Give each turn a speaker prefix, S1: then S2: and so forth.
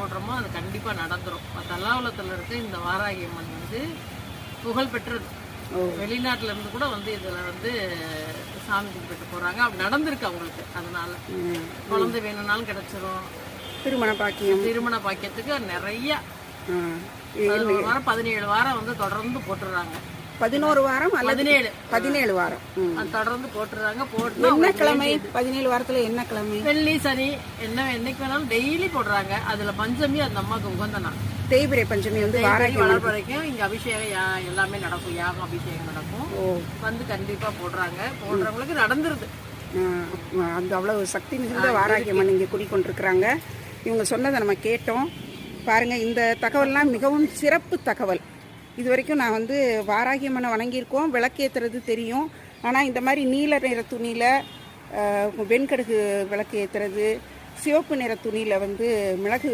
S1: போடுறோமோ அது கண்டிப்பாக நடந்துரும். தல்லாவலத்தில் இருக்க இந்த வாராகி அம்மன் வந்து புகழ் பெற்றது.
S2: ஓ.
S1: வெளிநாட்டுல இருந்து கூட வந்து இதில் வந்து சாமி கும்பிட்டு போகிறாங்க அப்படி நடந்திருக்கு அவங்களுக்கு அதனால. குழந்தை வேணும்னாலும் கிடைச்சிரும்.
S2: திருமண பாக்கியம்.
S1: திருமண பாக்கியத்துக்கு நிறைய
S2: ஆ.
S1: பதினோரு வாரம் பதினேழு வாரம் வந்து தொடர்ந்து போட்டுடுறாங்க
S2: பதினோரு வாரம் அல்லது
S1: பதினேழு.
S2: வாரம்.
S1: தொடர்ந்து போட்டுடுறாங்க போட்டு
S2: என்ன கிழமை? பதினேழு வாரத்துல என்ன கிழமை?
S1: வெள்ளி சனி என்ன என்னைக்கு வேணாலும் டெய்லி போடுறாங்க. அதுல பஞ்சமி அந்த அம்மாவுக்கு உகந்த நாள்.
S2: தேய்பிரை பஞ்சமி வந்து
S1: வரைக்கும் இங்க அபிஷேகம் எல்லாமே நடக்கும். யாகம் அபிஷேகம் நடக்கும்.
S2: ஓ.
S1: வந்து கண்டிப்பா போடுறாங்க. போடுறவங்களுக்கு நடந்துருது.
S2: அந்த அவ்வளவு சக்தி மிகுந்த வாராகி அம்மன் இங்கே குடிக்கொண்டிருக்கிறாங்க. இவங்க சொன்னதை நம்ம கேட்டோம். பாருங்க இந்த தகவல்லாம் மிகவும் சிறப்பு தகவல். இது வரைக்கும் நான் வந்து வாராகி அம்மனை வணங்கியிருக்கோம். விளக்கேற்றுறது தெரியும். ஆனால் இந்த மாதிரி நீல நிற துணியில் வெண்கடுகு விளக்கு ஏற்றுறது சிவப்பு நிற துணியில் வந்து மிளகு